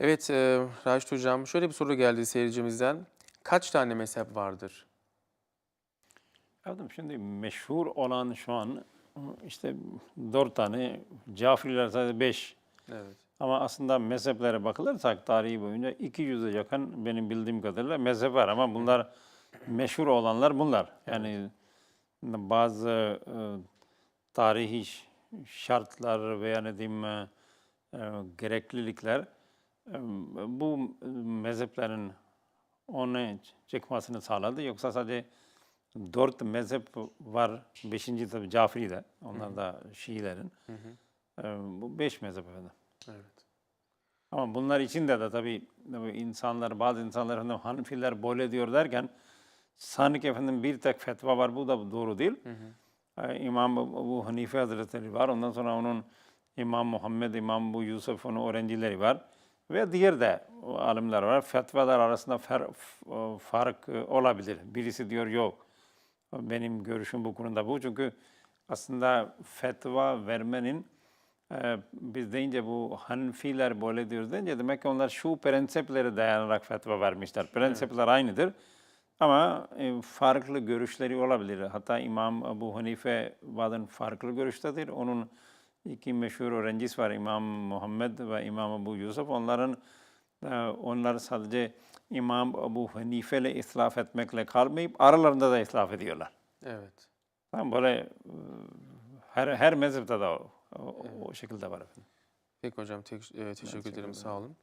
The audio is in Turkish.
Evet e, Raşit Hocam şöyle bir soru geldi seyircimizden. Kaç tane mezhep vardır? Efendim şimdi meşhur olan şu an işte dört tane, Cafriler sadece beş. Evet. Ama aslında mezheplere bakılırsak tarihi boyunca 200'e yakın benim bildiğim kadarıyla mezhep var ama bunlar meşhur olanlar bunlar. Yani bazı e, tarihi şartlar veya ne diyeyim e, gereklilikler bu mezheplerin onu çıkmasını sağladı. Yoksa sadece dört mezhep var. Beşinci tabii Cafri'de. Onlar da Şiilerin. E, bu beş mezhep efendim. Evet. Ama bunlar içinde de tabii insanlar, bazı insanlar efendim Hanefiler böyle diyor derken sanki efendim bir tek fetva var bu da doğru değil. Ee, İmam Ebu Hanife Hazretleri var. Ondan sonra onun İmam Muhammed, İmam bu Yusuf'un öğrencileri var. Ve diğer de alimler var. Fetvalar arasında fer- f- fark e, olabilir. Birisi diyor yok. Benim görüşüm bu konuda bu. Çünkü aslında fetva vermenin ee, biz deyince bu Hanefiler böyle diyoruz deyince demek ki onlar şu prensiplere dayanarak fetva vermişler. Prensipler aynıdır ama e, farklı görüşleri olabilir. Hatta İmam Ebu Hanife bazen farklı görüştedir. Onun iki meşhur öğrencisi var İmam Muhammed ve İmam Ebu Yusuf. Onların e, onlar sadece İmam Ebu Hanife ile islaf etmekle kalmayıp aralarında da islaf ediyorlar. Evet. Tamam böyle e, her her mezhepte de o, o, o şekilde var efendim. Peki hocam tek- e, teşekkür ederim sağ olun.